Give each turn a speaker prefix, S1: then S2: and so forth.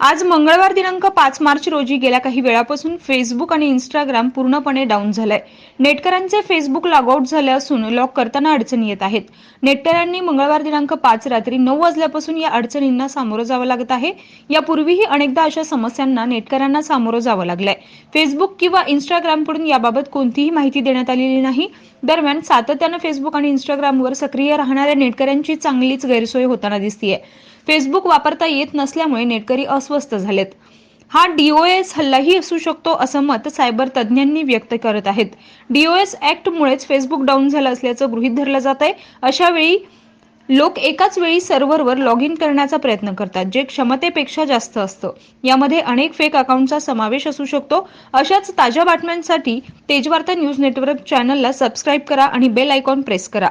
S1: आज मंगळवार दिनांक पाच मार्च रोजी गेल्या काही वेळापासून फेसबुक आणि इंस्टाग्राम पूर्णपणे डाऊन झालंय. नेटकऱ्यांचे फेसबुक लॉगआउट झाले असून लॉक करताना अडचणी येत आहेत. नेटकऱ्यांनी मंगळवार दिनांक पाच रात्री नऊ वाजल्यापासून या अडचणींना सामोरं जावं लागत आहे. यापूर्वीही अनेकदा अशा समस्यांना नेटकऱ्यांना सामोरं जावं लागलंय. फेसबुक किंवा इंस्टाग्रामकडून याबाबत कोणतीही माहिती देण्यात आलेली नाही. दरम्यान सातत्यानं फेसबुक आणि इंस्टाग्रामवर सक्रिय राहणाऱ्या नेटकऱ्यांची चांगलीच गैरसोय होताना दिसतीये. फेसबुक वापरता येत नसल्यामुळे नेटकरी अस्वस्थ झालेत. हा डीओएस हल्लाही असू शकतो असं मत सायबर तज्ज्ञांनी व्यक्त करत आहेत. डीओएस ऍक्टमुळेच फेसबुक डाऊन झालं असल्याचं गृहीत धरलं जात आहे. अशा वेळी लोक एकाच वेळी सर्व्हरवर लॉग इन करण्याचा प्रयत्न करतात जे क्षमतेपेक्षा जास्त असतं. यामध्ये अनेक फेक अकाउंटचा समावेश असू शकतो. अशाच ताज्या बातम्यांसाठी तेजवार्ता न्यूज नेटवर्क चॅनलला सबस्क्राईब करा आणि बेल आयकॉन प्रेस करा.